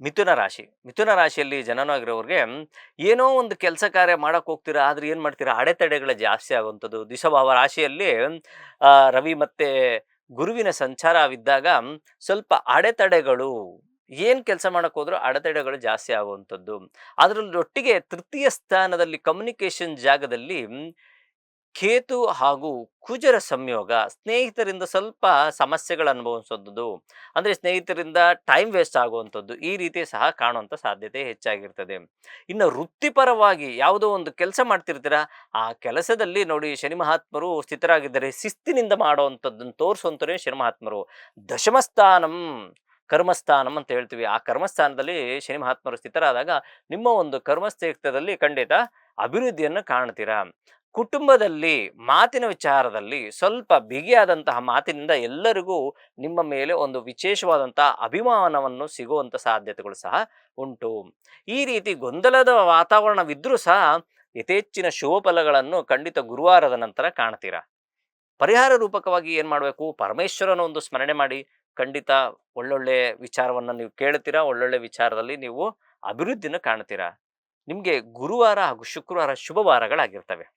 ಮಿಥುನ ರಾಶಿ. ಮಿಥುನ ರಾಶಿಯಲ್ಲಿ ಜನನಾಗಿರೋರಿಗೆ ಏನೋ ಒಂದು ಕೆಲಸ ಕಾರ್ಯ ಮಾಡಕ್ಕೆ ಹೋಗ್ತೀರಾ, ಆದರೆ ಏನು ಮಾಡ್ತೀರಾ? ಅಡೆತಡೆಗಳು ಜಾಸ್ತಿ ಆಗುವಂಥದ್ದು. ದಿಶಭಾವ ರಾಶಿಯಲ್ಲಿ ರವಿ ಮತ್ತೆ ಗುರುವಿನ ಸಂಚಾರವಿದ್ದಾಗ ಸ್ವಲ್ಪ ಅಡೆತಡೆಗಳು, ಏನು ಕೆಲಸ ಮಾಡಕ್ಕೆ ಹೋದ್ರೂ ಅಡೆತಡೆಗಳು ಜಾಸ್ತಿ ಆಗುವಂಥದ್ದು. ಅದರಲ್ಲಿ ಒಟ್ಟಿಗೆ ತೃತೀಯ ಸ್ಥಾನದಲ್ಲಿ ಕಮ್ಯುನಿಕೇಷನ್ ಜಾಗದಲ್ಲಿ ಕೇತು ಹಾಗೂ ಕುಜರ ಸಂಯೋಗ ಸ್ನೇಹಿತರಿಂದ ಸ್ವಲ್ಪ ಸಮಸ್ಯೆಗಳು ಅನುಭವಿಸುವಂಥದ್ದು, ಅಂದರೆ ಸ್ನೇಹಿತರಿಂದ ಟೈಮ್ ವೇಸ್ಟ್ ಆಗುವಂಥದ್ದು ಈ ರೀತಿ ಸಹ ಕಾಣುವಂಥ ಸಾಧ್ಯತೆ ಹೆಚ್ಚಾಗಿರ್ತದೆ. ಇನ್ನು ವೃತ್ತಿಪರವಾಗಿ ಯಾವುದೋ ಒಂದು ಕೆಲಸ ಮಾಡ್ತಿರ್ತೀರ, ಆ ಕೆಲಸದಲ್ಲಿ ನೋಡಿ ಶನಿ ಮಹಾತ್ಮರು ಸ್ಥಿತರಾಗಿದ್ದರೆ, ಶಿಸ್ತಿನಿಂದ ಮಾಡುವಂಥದ್ದನ್ನು ತೋರಿಸುವಂಥವೇ ಶನಿ ಮಹಾತ್ಮರು. ದಶಮಸ್ಥಾನಂ, ಕರ್ಮಸ್ಥಾನಂ ಅಂತ ಹೇಳ್ತೀವಿ. ಆ ಕರ್ಮಸ್ಥಾನದಲ್ಲಿ ಶನಿ ಮಹಾತ್ಮರು ಸ್ಥಿತರಾದಾಗ ನಿಮ್ಮ ಒಂದು ಕರ್ಮಸ್ಥೇತ್ರದಲ್ಲಿ ಖಂಡಿತ ಅಭಿವೃದ್ಧಿಯನ್ನು ಕಾಣ್ತೀರಾ? ಕುಟುಂಬದಲ್ಲಿ ಮಾತಿನ ವಿಚಾರದಲ್ಲಿ ಸ್ವಲ್ಪ ಬಿಗಿಯಾದಂತಹ ಮಾತಿನಿಂದ ಎಲ್ಲರಿಗೂ ನಿಮ್ಮ ಮೇಲೆ ಒಂದು ವಿಶೇಷವಾದಂತಹ ಅಭಿಮಾನವನ್ನು ಸಿಗುವಂತ ಸಾಧ್ಯತೆಗಳು ಸಹ ಉಂಟು. ಈ ರೀತಿ ಗೊಂದಲದ ವಾತಾವರಣವಿದ್ರೂ ಸಹ ಯಥೇಚ್ಛಿನ ಶುಭ ಫಲಗಳನ್ನು ಖಂಡಿತ ಗುರುವಾರದ ನಂತರ ಕಾಣ್ತೀರಾ? ಪರಿಹಾರ ರೂಪಕವಾಗಿ ಏನು ಮಾಡಬೇಕು? ಪರಮೇಶ್ವರನ ಒಂದು ಸ್ಮರಣೆ ಮಾಡಿ ಖಂಡಿತ ಒಳ್ಳೊಳ್ಳೆ ವಿಚಾರವನ್ನು ನೀವು ಕೇಳ್ತೀರಾ? ಒಳ್ಳೊಳ್ಳೆ ವಿಚಾರದಲ್ಲಿ ನೀವು ಅಭಿವೃದ್ಧಿನ ಕಾಣ್ತೀರಾ? ನಿಮಗೆ ಗುರುವಾರ ಹಾಗೂ ಶುಕ್ರವಾರ ಶುಭವಾರಗಳಾಗಿರ್ತವೆ.